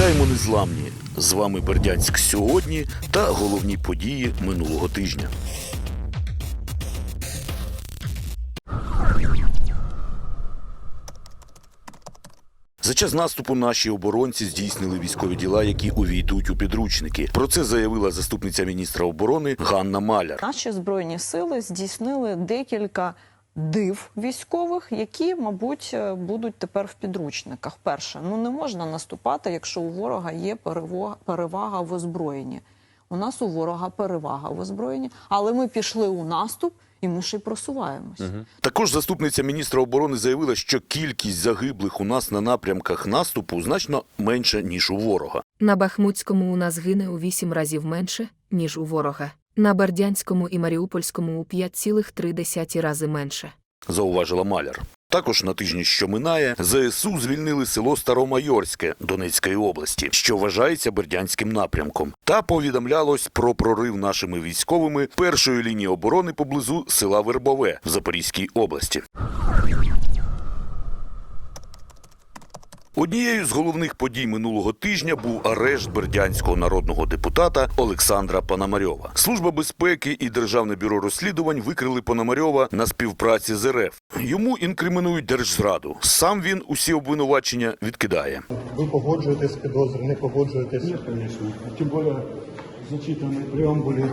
Вітаємо незламні! З вами Бердянськ сьогодні та головні події минулого тижня. За час наступу наші оборонці здійснили військові діла, які увійдуть у підручники. Про це заявила заступниця міністра оборони Ганна Маляр. Наші збройні сили здійснили декілька див військових, які, мабуть, е, будуть тепер в підручниках. Перше, ну не можна наступати, якщо у ворога є перевага в озброєнні. У нас у ворога перевага в озброєнні, але ми пішли у наступ і ми ще й просуваємось. Також заступниця міністра оборони заявила, що кількість загиблих у нас на напрямках наступу значно менша ніж у ворога. На Бахмутському у нас гине у 8 разів менше, ніж у ворога. На Бердянському і Маріупольському у 5,3 рази менше. зауважила Маляр. Також на тижні, що минає, ЗСУ звільнили село Старомайорське Донецької області, що вважається бердянським напрямком. Та повідомлялось про прорив нашими військовими першої лінії оборони поблизу села Вербове в Запорізькій області. Однією з головних подій минулого тижня був арешт бердянського народного депутата Олександра Пономарьова. Служба безпеки і Державне бюро розслідувань викрили Пономарьова на співпраці з РФ. Йому інкримінують держзраду. Сам він усі обвинувачення відкидає. Ви погоджуєтесь з підозрою, не погоджуєтесь? Нет, конечно. Тем более в зачитанной преамбуле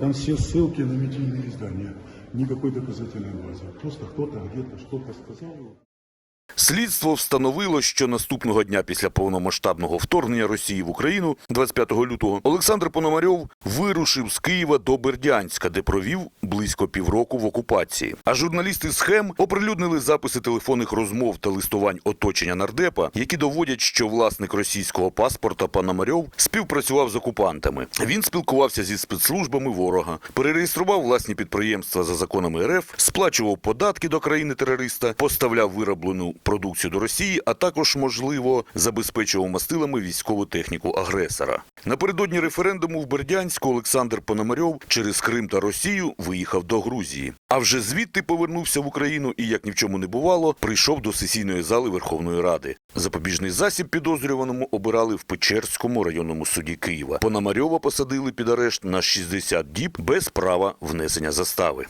там все ссылки на медийные издания. Никакой доказательной базы. Просто кто-то где-то что-то сказал. Слідство встановило, що наступного дня після повномасштабного вторгнення Росії в Україну, 25 лютого, Олександр Пономарьов вирушив з Києва до Бердянська, де провів близько півроку в окупації. А журналісти схем оприлюднили записи телефонних розмов та листувань оточення нардепа, які доводять, що власник російського паспорта Пономарьов співпрацював з окупантами. Він спілкувався зі спецслужбами ворога, перереєстрував власні підприємства за законами РФ, сплачував податки до країни терориста, поставляв вироблену продукцію до Росії, а також, можливо, забезпечував мастилами військову техніку агресора. Напередодні референдуму в Бердянську Олександр Пономарьов через Крим та Росію виїхав до Грузії. А вже звідти повернувся в Україну і, як ні в чому не бувало, прийшов до сесійної зали Верховної Ради. Запобіжний засіб підозрюваному обирали в Печерському районному суді Києва. Пономарьова посадили під арешт на 60 діб без права внесення застави.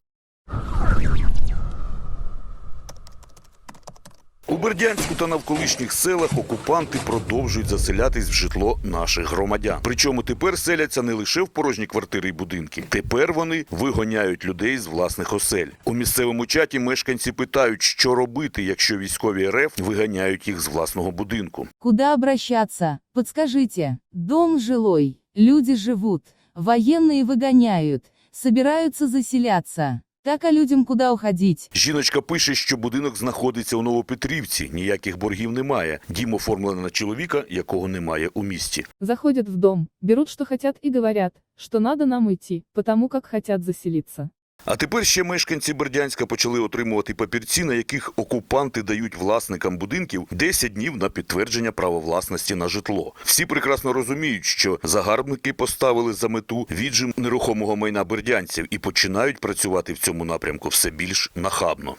У Бердянську та навколишніх селах окупанти продовжують заселятись в житло наших громадян. Причому тепер селяться не лише в порожні квартири й будинки. Тепер вони вигоняють людей з власних осель. У місцевому чаті мешканці питають, що робити, якщо військові РФ виганяють їх з власного будинку. Куда обращаться? Подскажите. Дом жилой, люди живут, военные выгоняют, собираются заселяться. Так а людям куда уходить? Жіночка пише, що будинок знаходиться у Новопетрівці, ніяких боргів немає. Дім оформлено на чоловіка, якого немає у місті. Заходять в дом, беруть, що хотят і говорять, що надо нам уйти, потому как хочуть заселиться. А тепер ще мешканці Бердянська почали отримувати папірці, на яких окупанти дають власникам будинків 10 днів на підтвердження права власності на житло. Всі прекрасно розуміють, що загарбники поставили за мету віджим нерухомого майна бердянців і починають працювати в цьому напрямку все більш нахабно.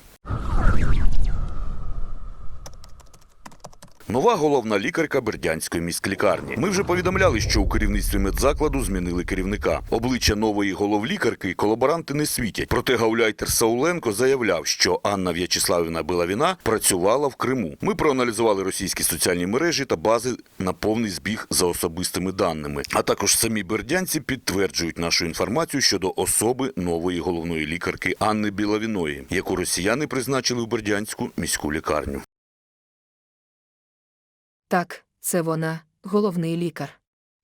Нова головна лікарка Бердянської міськлікарні. Ми вже повідомляли, що у керівництві медзакладу змінили керівника. Обличчя нової головлікарки колаборанти не світять. Проте гауляйтер Сауленко заявляв, що Анна В'ячеславівна Белавіна працювала в Криму. Ми проаналізували російські соціальні мережі та бази на повний збіг за особистими даними. А також самі бердянці підтверджують нашу інформацію щодо особи нової головної лікарки Анни Білавіної, яку росіяни призначили в Бердянську міську лікарню. Так, це вона, головний лікар.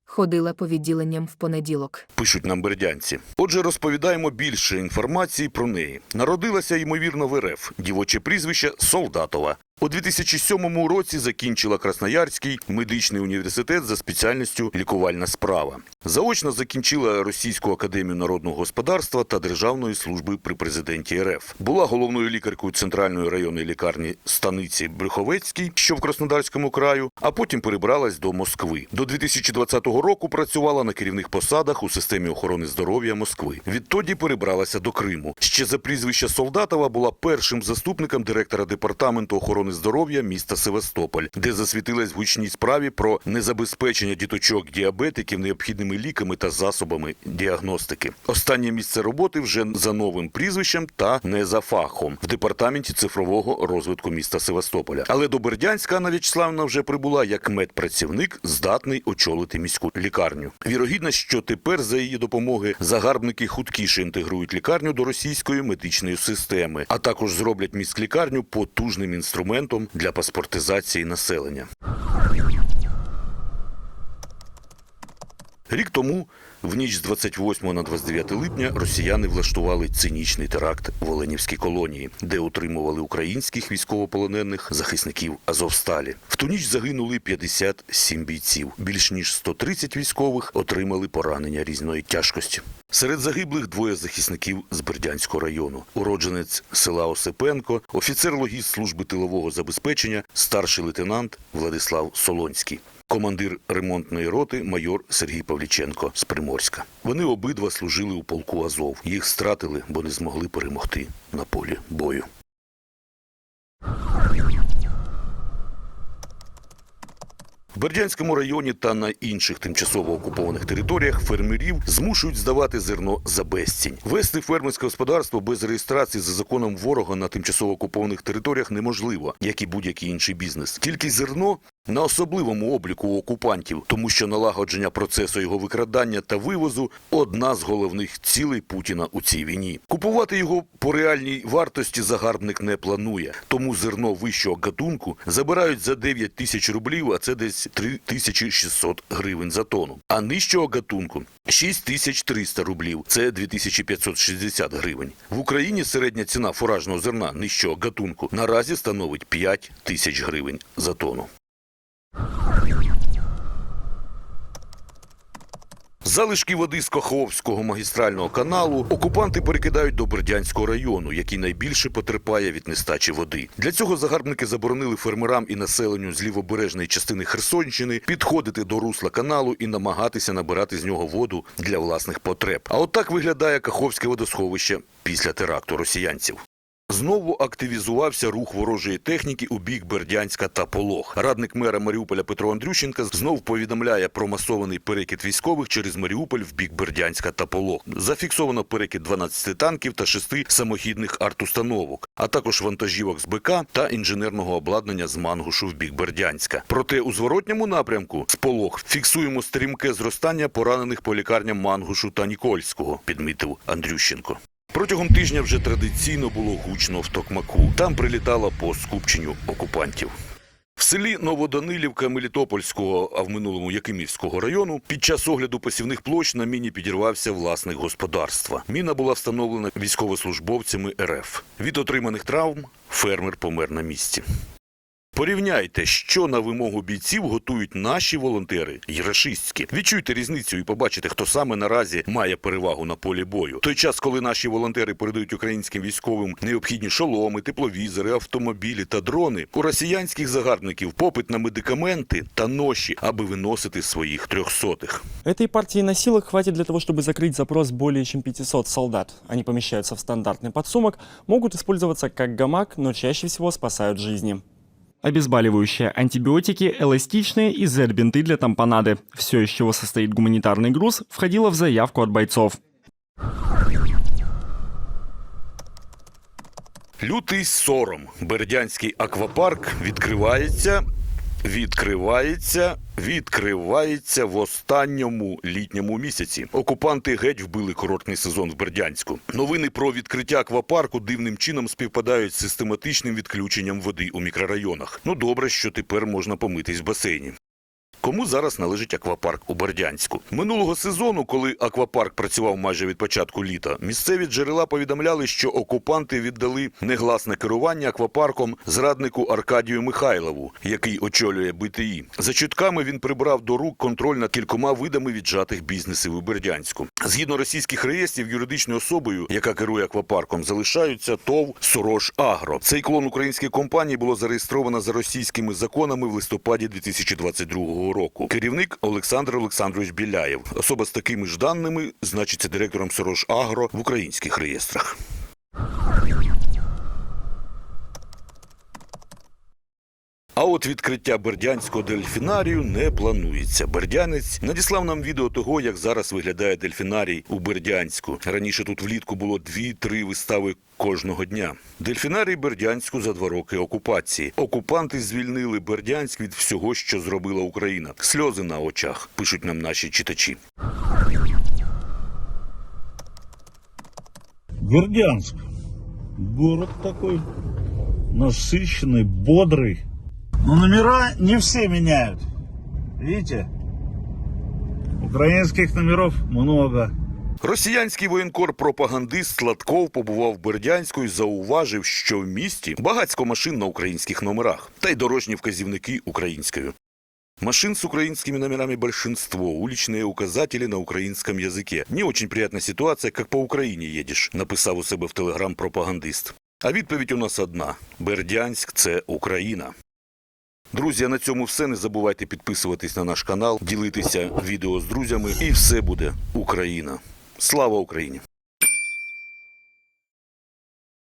Ходила по відділенням в понеділок. пишуть нам бердянці. Отже, розповідаємо більше інформації про неї. Народилася, ймовірно, в РФ. Дівоче прізвище Солдатова. У 2007 році закінчила Красноярський медичний університет за спеціальністю лікувальна справа. Заочно закінчила Російську академію народного господарства та Державної служби при президенті РФ. Була головною лікаркою центральної районної лікарні станиці Брюховецькій, що в Краснодарському краю, а потім перебралась до Москви. До 2020 року працювала на керівних посадах у системі охорони здоров'я Москви. Відтоді перебралася до Криму. Ще за прізвище Солдатова була першим заступником директора департаменту охорони охорони здоров'я міста Севастополь, де засвітилась в гучній справі про незабезпечення діточок діабетиків необхідними ліками та засобами діагностики. Останнє місце роботи вже за новим прізвищем та не за фахом в департаменті цифрового розвитку міста Севастополя. Але до Бердянська Анна В'ячеславівна вже прибула як медпрацівник, здатний очолити міську лікарню. Вірогідно, що тепер за її допомоги загарбники хуткіше інтегрують лікарню до російської медичної системи, а також зроблять міськлікарню потужним інструментом для паспортизації населення. Рік тому, в ніч з 28 на 29 липня, росіяни влаштували цинічний теракт в Оленівській колонії, де утримували українських військовополонених захисників Азовсталі. В ту ніч загинули 57 бійців. Більш ніж 130 військових отримали поранення різної тяжкості. Серед загиблих двоє захисників з Бердянського району. Уродженець села Осипенко, офіцер-логіст служби тилового забезпечення, старший лейтенант Владислав Солонський командир ремонтної роти майор Сергій Павліченко з Приморська. Вони обидва служили у полку Азов. Їх стратили, бо не змогли перемогти на полі бою. В Бердянському районі та на інших тимчасово окупованих територіях фермерів змушують здавати зерно за безцінь. Вести фермерське господарство без реєстрації за законом ворога на тимчасово окупованих територіях неможливо, як і будь-який інший бізнес. Тільки зерно на особливому обліку окупантів, тому що налагодження процесу його викрадання та вивозу одна з головних цілей Путіна у цій війні. Купувати його по реальній вартості загарбник не планує, тому зерно вищого гатунку забирають за 9 тисяч рублів, а це десь 3600 гривень за тонну. А нижчого гатунку 6300 рублів, це 2560 гривень. В Україні середня ціна фуражного зерна нижчого гатунку наразі становить 5 тисяч гривень за тонну. Залишки води з Каховського магістрального каналу окупанти перекидають до Бердянського району, який найбільше потерпає від нестачі води. Для цього загарбники заборонили фермерам і населенню з лівобережної частини Херсонщини підходити до русла каналу і намагатися набирати з нього воду для власних потреб. А от виглядає Каховське водосховище після теракту росіянців. Знову активізувався рух ворожої техніки у бік Бердянська та Полог. Радник мера Маріуполя Петро Андрющенка знов повідомляє про масований перекид військових через Маріуполь в бік Бердянська та Полог. Зафіксовано перекид 12 танків та 6 самохідних артустановок, а також вантажівок з БК та інженерного обладнання з Мангушу в бік Бердянська. Проте у зворотньому напрямку з Полог фіксуємо стрімке зростання поранених по лікарням Мангушу та Нікольського, підмітив Андрющенко. Протягом тижня вже традиційно було гучно в Токмаку. Там прилітало по скупченню окупантів. В селі Новоданилівка Мелітопольського, а в минулому Якимівського району, під час огляду посівних площ на міні підірвався власник господарства. Міна була встановлена військовослужбовцями РФ. Від отриманих травм фермер помер на місці. Порівняйте, що на вимогу бійців готують наші волонтери й рашистські. Відчуйте різницю і побачите, хто саме наразі має перевагу на полі бою. В той час, коли наші волонтери передають українським військовим необхідні шоломи, тепловізори, автомобілі та дрони, у росіянських загарбників попит на медикаменти та ноші, аби виносити своїх трьохсотих. Этой партии носилок хватит для того, чтобы закрыть запрос более чем 500 солдат. Они помещаются в стандартный подсумок, могут использоваться как гамак, но чаще всего спасают жизни. Обезболивающие, антибиотики, эластичные и Z-бинты для тампонады. Все, из чего состоит гуманитарный груз, входило в заявку от бойцов. Лютий сором. Бердянський аквапарк відкривається, відкривається, відкривається в останньому літньому місяці. Окупанти геть вбили курортний сезон в Бердянську. Новини про відкриття аквапарку дивним чином співпадають з систематичним відключенням води у мікрорайонах. Ну добре, що тепер можна помитись в басейні. Кому зараз належить аквапарк у Бердянську? Минулого сезону, коли аквапарк працював майже від початку літа, місцеві джерела повідомляли, що окупанти віддали негласне керування аквапарком зраднику Аркадію Михайлову, який очолює БТІ. За чутками він прибрав до рук контроль над кількома видами віджатих бізнесів у Бердянську. Згідно російських реєстрів, юридичною особою, яка керує аквапарком, залишаються ТОВ Сорош Агро. Цей клон української компанії було зареєстровано за російськими законами в листопаді 2022 року. Керівник Олександр Олександрович Біляєв. Особа з такими ж даними значиться директором Сорож Агро в українських реєстрах. А от відкриття бердянського дельфінарію не планується. Бердянець надіслав нам відео того, як зараз виглядає дельфінарій у Бердянську. Раніше тут влітку було дві-три вистави кожного дня. Дельфінарій Бердянську за два роки окупації. Окупанти звільнили Бердянськ від всього, що зробила Україна. Сльози на очах, пишуть нам наші читачі. Бердянск. Город такой насыщенный, бодрый. Но номера не все меняют. Видите? Украинских номеров много. Росіянський воєнкор-пропагандист Сладков побував в Бердянську і зауважив, що в місті багатько машин на українських номерах, та й дорожні вказівники українською. Машин с украинскими номерами большинство, уличные указатели на украинском языке. Не очень приятная ситуация, как по Україні їдеш, написав у себе в телеграм пропагандист. А відповідь у нас одна: Бердянськ це Україна. Друзі, на цьому все. Не забувайте підписуватись на наш канал, ділитися відео з друзями, і все буде Україна. Слава Україні!